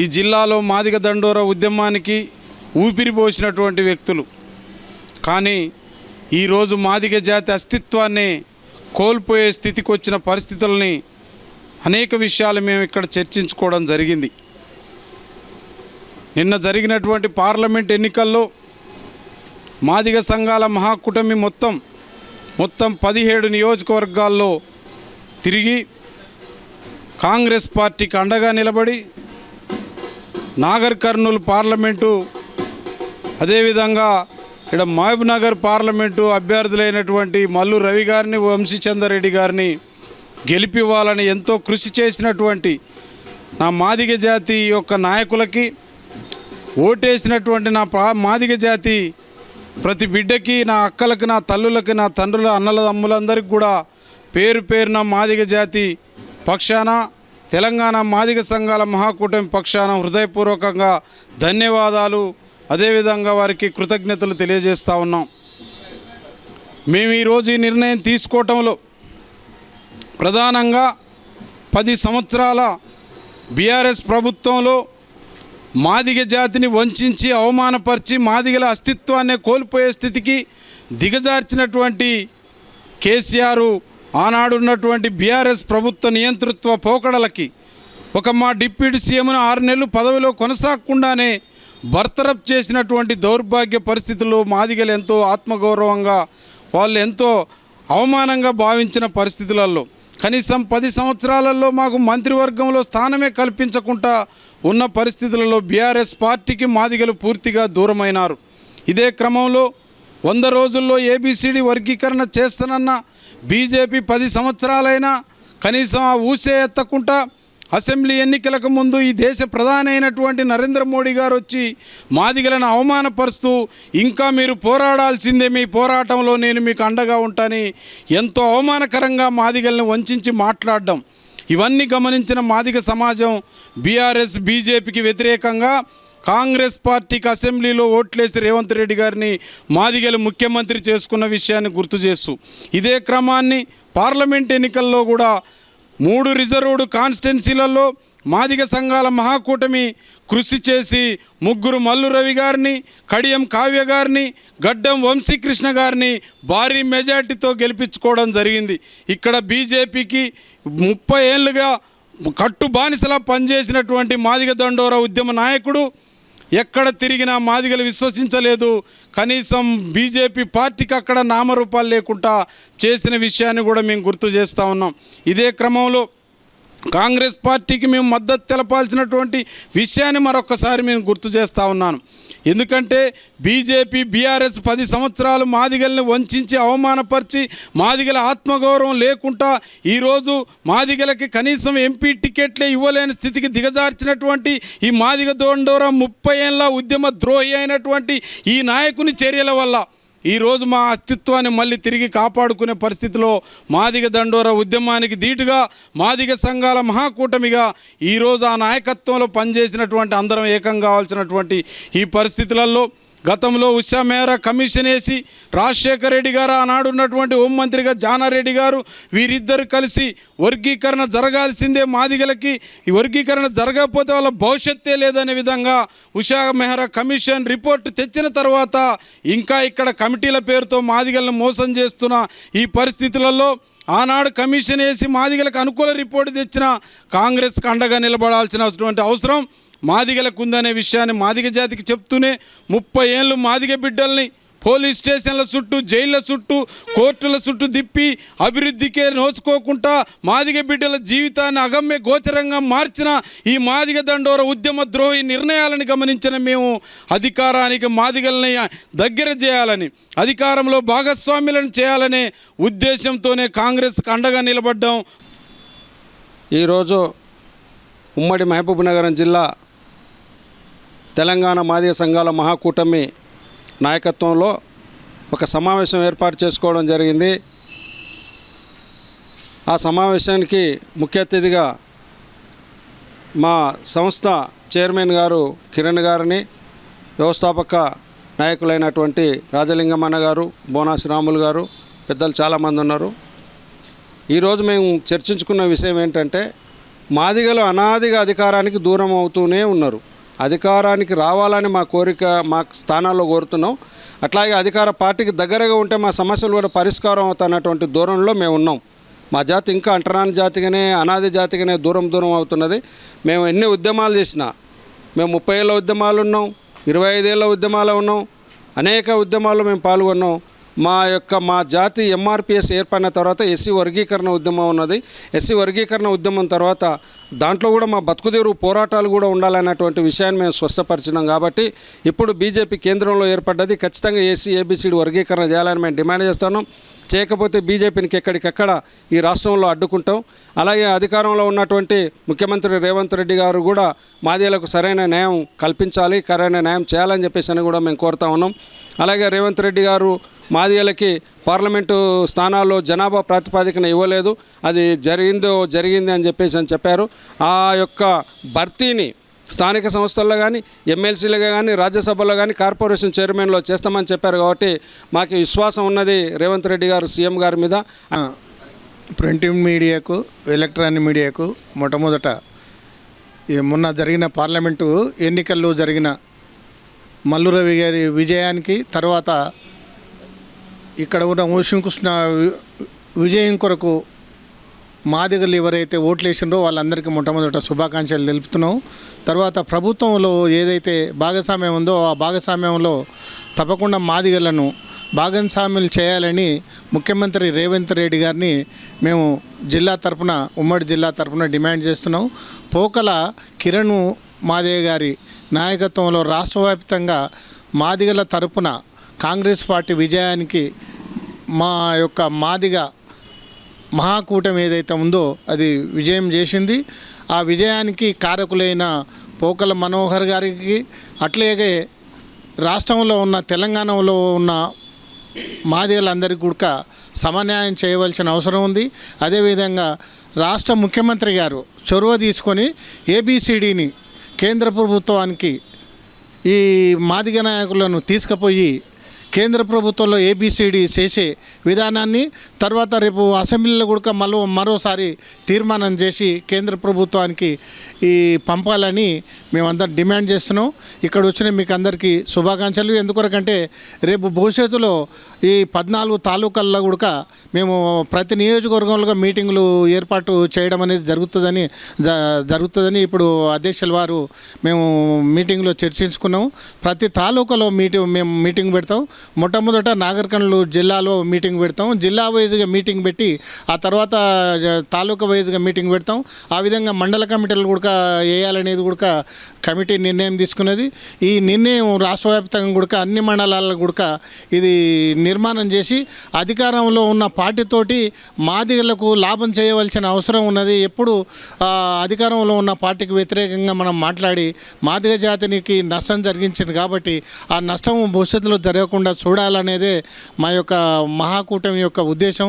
ఈ జిల్లాలో మాదిగ దండోర ఉద్యమానికి ఊపిరిపోసినటువంటి వ్యక్తులు. కానీ ఈరోజు మాదిగ జాతి అస్తిత్వాన్ని కోల్పోయే స్థితికి వచ్చిన పరిస్థితులని అనేక విషయాలు మేము ఇక్కడ చర్చించుకోవడం జరిగింది. నిన్న జరిగినటువంటి పార్లమెంట్ ఎన్నికల్లో మాదిగ సంఘాల మహాకూటమి మొత్తం మొత్తం పదిహేడు నియోజకవర్గాల్లో తిరిగి కాంగ్రెస్ పార్టీకి అండగా నిలబడి నాగర్ కర్నూలు పార్లమెంటు అదేవిధంగా ఇక్కడ మహబూబ్ నగర్ పార్లమెంటు అభ్యర్థులైనటువంటి మల్లు రవి గారిని వంశీచందర్ రెడ్డి గారిని గెలిపివ్వాలని ఎంతో కృషి చేసినటువంటి నా మాదిగ జాతి యొక్క నాయకులకి ఓటేసినటువంటి నా ప్రా మాదిగ జాతి ప్రతి బిడ్డకి నా అక్కలకి నా తల్లులకి నా తండ్రుల అన్నల అమ్ములందరికీ కూడా పేరు పేరున మాదిగ జాతి పక్షాన తెలంగాణ మాదిగ సంఘాల మహాకూటమి పక్షాన హృదయపూర్వకంగా ధన్యవాదాలు. అదేవిధంగా వారికి కృతజ్ఞతలు తెలియజేస్తా ఉన్నాం. మేము ఈరోజు ఈ నిర్ణయం తీసుకోవటంలో ప్రధానంగా పది సంవత్సరాల బీఆర్ఎస్ ప్రభుత్వంలో మాదిగ జాతిని వంచి అవమానపరిచి మాదిగల అస్తిత్వాన్ని కోల్పోయే స్థితికి దిగజార్చినటువంటి కేసీఆర్ ఆనాడున్నటువంటి బీఆర్ఎస్ ప్రభుత్వ నియంతృత్వ పోకడలకి ఒక మా డిప్యూటీ సీఎంను ఆరు నెలలు పదవిలో కొనసాగకుండానే బర్తరఫ్ చేసినటువంటి దౌర్భాగ్య పరిస్థితుల్లో మాదిగలు ఎంతో ఆత్మగౌరవంగా వాళ్ళు ఎంతో అవమానంగా భావించిన పరిస్థితులలో కనీసం పది సంవత్సరాలలో మాకు మంత్రివర్గంలో స్థానమే కల్పించకుండా ఉన్న పరిస్థితులలో బీఆర్ఎస్ పార్టీకి మాదిగలు పూర్తిగా దూరమైనారు. ఇదే క్రమంలో వంద రోజుల్లో ఏబిసిడి వర్గీకరణ చేస్తానన్న బీజేపీ పది సంవత్సరాలైనా కనీసం ఆ ఊసే ఎత్తకుండా అసెంబ్లీ ఎన్నికలకు ముందు ఈ దేశ ప్రధాని అయినటువంటి నరేంద్ర మోడీ గారు వచ్చి మాదిగలను అవమానపరుస్తూ ఇంకా మీరు పోరాడాల్సిందే మీ పోరాటంలో నేను మీకు అండగా ఉంటాని. ఎంతో అవమానకరంగా మాదిగల్ని వంచి మాట్లాడడం. ఇవన్నీ గమనించిన మాదిగ సమాజం బీఆర్ఎస్ బీజేపీకి వ్యతిరేకంగా కాంగ్రెస్ పార్టీకి అసెంబ్లీలో ఓట్లేసి రేవంత్ రెడ్డి గారిని మాదిగలు ముఖ్యమంత్రి చేసుకున్న విషయాన్ని గుర్తు చేస్తూ ఇదే క్రమాన్ని పార్లమెంట్ ఎన్నికల్లో కూడా మూడు రిజర్వ్డ్ కాన్స్టిట్యున్సీలలో మాదిగ సంఘాల మహాకూటమి కృషి చేసి ముగ్గురు మల్లు రవి గారిని కడియం కావ్య గారిని గడ్డం వంశీకృష్ణ గారిని భారీ మెజార్టీతో గెలిపించుకోవడం జరిగింది. ఇక్కడ బీజేపీకి ముప్పై ఏళ్ళుగా కట్టు బానిసలా పనిచేసినటువంటి మాదిగ దండోర ఉద్యమ నాయకుడు ఎక్కడ తిరిగినా మాదిగలు విశ్వసించలేదు. కనీసం బీజేపీ పార్టీకి అక్కడ నామరూపాలు లేకుండా చేసిన విషయాన్ని కూడా మేము గుర్తు చేస్తూ ఉన్నాం. ఇదే క్రమంలో కాంగ్రెస్ పార్టీకి మేము మద్దతు తెలపాల్సినటువంటి విషయాన్ని మరొకసారి మేము గుర్తు చేస్తూ ఉన్నాను. ఎందుకంటే బీజేపీ బీఆర్ఎస్ పది సంవత్సరాలు మాదిగల్ని వంచి అవమానపరిచి మాదిగల ఆత్మగౌరవం లేకుండా ఈరోజు మాదిగలకి కనీసం ఎంపీ టికెట్లే ఇవ్వలేని స్థితికి దిగజార్చినటువంటి ఈ మాదిగ దోండోర ముప్పై ఏళ్ళ ఉద్యమ ద్రోహి అయినటువంటి ఈ నాయకుని చర్యల వల్ల ఈరోజు మా అస్తిత్వాన్ని మళ్ళీ తిరిగి కాపాడుకునే పరిస్థితిలో మాదిగ దండోర ఉద్యమానికి ధీటుగా మాదిగ సంఘాల మహాకూటమిగా ఈరోజు ఆ నాయకత్వంలో పనిచేసినటువంటి అందరం ఏకం కావాల్సినటువంటి ఈ పరిస్థితులలో గతంలో ఉషా మేర కమిషన్ వేసి రాజశేఖర రెడ్డి గారు ఆనాడు ఉన్నటువంటి హోంమంత్రిగా జానారెడ్డి గారు వీరిద్దరు కలిసి వర్గీకరణ జరగాల్సిందే మాదిగలకి. ఈ వర్గీకరణ జరగకపోతే వాళ్ళ భవిష్యత్తే లేదనే విధంగా ఉషా మెహ్రా కమిషన్ రిపోర్ట్ తెచ్చిన తర్వాత ఇంకా ఇక్కడ కమిటీల పేరుతో మాదిగలను మోసం చేస్తున్న ఈ పరిస్థితులలో ఆనాడు కమిషన్ వేసి మాదిగలకు అనుకూల రిపోర్టు తెచ్చిన కాంగ్రెస్కి అండగా నిలబడాల్సిన అవసరం. మాదిగలకు ఉందనే విషయాన్ని మాదిగ జాతికి చెప్తూనే ముప్పై ఏళ్ళు మాదిగ బిడ్డల్ని పోలీస్ స్టేషన్ల చుట్టూ జైళ్ళ చుట్టూ కోర్టుల చుట్టూ తిప్పి అభివృద్ధికే నోచుకోకుండా మాదిగ బిడ్డల జీవితాన్ని అగమ్య గోచరంగా మార్చిన ఈ మాదిగ దండోర ఉద్యమ ద్రోహి నిర్ణయాలను గమనించిన మేము అధికారానికి మాదిగల్ని దగ్గర చేయాలని అధికారంలో భాగస్వామ్యులను చేయాలనే ఉద్దేశంతోనే కాంగ్రెస్కి అండగా నిలబడ్డాం. ఈరోజు ఉమ్మడి మహబూబ్ నగరం జిల్లా తెలంగాణ మాదిగ సంఘాల మహాకూటమి నాయకత్వంలో ఒక సమావేశం ఏర్పాటు చేసుకోవడం జరిగింది. ఆ సమావేశానికి ముఖ్య అతిథిగా మా సంస్థ చైర్మన్ గారు కిరణ్ గారిని వ్యవస్థాపక నాయకులైనటువంటి రాజలింగమన్న గారు బోనాసి రాములు గారు పెద్దలు చాలామంది ఉన్నారు. ఈరోజు మేము చర్చించుకున్న విషయం ఏంటంటే మాదిగలు అనాదిగా అధికారానికి దూరం అవుతూనే ఉన్నారు. అధికారానికి రావాలని మా కోరిక మా స్థానాల్లో కోరుతున్నాం. అట్లాగే అధికార పార్టీకి దగ్గరగా ఉంటే మా సమస్యలు కూడా పరిష్కారం అవుతున్నటువంటి దూరంలో మేము ఉన్నాం. మా జాతి ఇంకా అంటరాని జాతిగానే అనాది జాతిగానే దూరం దూరం అవుతున్నది. మేము ఎన్ని ఉద్యమాలు చేసినా మేము ముప్పై ఏళ్ళ ఉద్యమాలు ఉన్నాం ఇరవై ఐదేళ్ళ ఉద్యమాలు ఉన్నాం. అనేక ఉద్యమాల్లో మేము పాల్గొన్నాం. మా యొక్క మా జాతి ఎంఆర్పిఎస్ ఏర్పడిన తర్వాత ఎస్సీ వర్గీకరణ ఉద్యమం ఉన్నది. ఎస్సీ వర్గీకరణ ఉద్యమం తర్వాత దాంట్లో కూడా మా బతుకుదేరు పోరాటాలు కూడా ఉండాలన్నటువంటి విషయాన్ని మేము స్పష్టపరిచినాం కాబట్టి ఇప్పుడు బీజేపీ కేంద్రంలో ఏర్పడ్డది. ఖచ్చితంగా ఏసీ ఏబిసిడి వర్గీకరణ చేయాలని మేము డిమాండ్ చేస్తున్నాం. చేయకపోతే బీజేపీనికి ఎక్కడికెక్కడ ఈ రాష్ట్రంలో అడ్డుకుంటాం. అలాగే అధికారంలో ఉన్నటువంటి ముఖ్యమంత్రి రేవంత్ రెడ్డి గారు కూడా మాదేలకు సరైన న్యాయం కల్పించాలి సరైన న్యాయం చేయాలని చెప్పేసి అని కూడా మేము కోరుతా ఉన్నాం. అలాగే రేవంత్ రెడ్డి గారు మాదిగలకి పార్లమెంటు స్థానాల్లో జనాభా ప్రాతిపాదికన ఇవ్వలేదు. అది జరిగిందో జరిగింది అని చెప్పేసి అని చెప్పారు. ఆ యొక్క భర్తీని స్థానిక సంస్థల్లో కానీ ఎమ్మెల్సీలుగా కానీ రాజ్యసభలో కానీ కార్పొరేషన్ చైర్మన్లో చేస్తామని చెప్పారు కాబట్టి మాకు విశ్వాసం ఉన్నది రేవంత్ రెడ్డి గారు సీఎం గారి మీద. ప్రింటింగ్ ప్రింట్ మీడియాకు ఎలక్ట్రానిక్ మీడియాకు మొట్టమొదట మొన్న జరిగిన పార్లమెంటు ఎన్నికల్లో జరిగిన మల్లురవి గారి విజయానికి తర్వాత ఇక్కడ ఉన్న శ్రీకృష్ణ విజయం కొరకు మాదిగలు ఎవరైతే ఓట్లు వేసిండ్రో వాళ్ళందరికీ మొట్టమొదట శుభాకాంక్షలు తెలుపుతున్నాం. తర్వాత ప్రభుత్వంలో ఏదైతే భాగస్వామ్యం ఉందో ఆ భాగస్వామ్యంలో తప్పకుండా మాదిగలను భాగస్వామ్యులు చేయాలని ముఖ్యమంత్రి రేవంత్ రెడ్డి గారిని మేము జిల్లా తరపున ఉమ్మడి జిల్లా తరపున డిమాండ్ చేస్తున్నాం. పోకల కిరణ్ మాదేవ్ గారి నాయకత్వంలో రాష్ట్రవ్యాప్తంగా మాదిగల తరపున కాంగ్రెస్ పార్టీ విజయానికి మా యొక్క మాదిగ మహాకూటమి ఏదైతే ఉందో అది విజయం చేసింది. ఆ విజయానికి కారకులైన పోకల మనోహర్ గారికి అట్లాగే రాష్ట్రంలో ఉన్న తెలంగాణలో ఉన్న మాదిగలందరికీ కూడా సమన్యాయం చేయవలసిన అవసరం ఉంది. అదేవిధంగా రాష్ట్ర ముఖ్యమంత్రి గారు చొరవ తీసుకొని ఏబిసిడిని కేంద్ర ప్రభుత్వానికి ఈ మాదిగ నాయకులను తీసుకుపోయి కేంద్ర ప్రభుత్వంలో ఏబిసిడి చేసే విధానాన్ని తర్వాత రేపు అసెంబ్లీలో కూడా మరో మరోసారి తీర్మానం చేసి కేంద్ర ప్రభుత్వానికి ఈ పంపాలని మేమందరం డిమాండ్ చేస్తున్నాం. ఇక్కడ వచ్చిన మీకు అందరికీ శుభాకాంక్షలు. ఎందుకొరకంటే రేపు భవిష్యత్తులో ఈ పద్నాలుగు తాలూకాల్లో కూడా మేము ప్రతి నియోజకవర్గంలో మీటింగులు ఏర్పాటు చేయడం అనేది జరుగుతుందని జ జరుగుతుందని ఇప్పుడు అధ్యక్షుల వారు మేము మీటింగ్లో చర్చించుకున్నాము ప్రతి తాలూకాలో మీటింగ్ మేము మీటింగ్ పెడతాం. మొట్టమొదట నాగర్కర్నూలు జిల్లాలో మీటింగ్ పెడతాం. జిల్లా వైజ్గా మీటింగ్ పెట్టి ఆ తర్వాత తాలూకా వైజ్గా మీటింగ్ పెడతాం. ఆ విధంగా మండల కమిటీలు కూడా వేయాలనేది కూడా కమిటీ నిర్ణయం తీసుకున్నది. ఈ నిర్ణయం రాష్ట్ర వ్యాప్తంగా కూడా అన్ని మండలాల్లో కూడా ఇది నిర్మాణం చేసి అధికారంలో ఉన్న పార్టీతోటి మాదిగలకు లాభం చేయవలసిన అవసరం ఉన్నది. ఎప్పుడు అధికారంలో ఉన్న పార్టీకి వ్యతిరేకంగా మనం మాట్లాడి మాదిగ జాతినికి నష్టం జరిగించింది కాబట్టి ఆ నష్టం భవిష్యత్తులో జరగకుండా చూడాలనేదే మా యొక్క మహాకూటమి యొక్క ఉద్దేశం.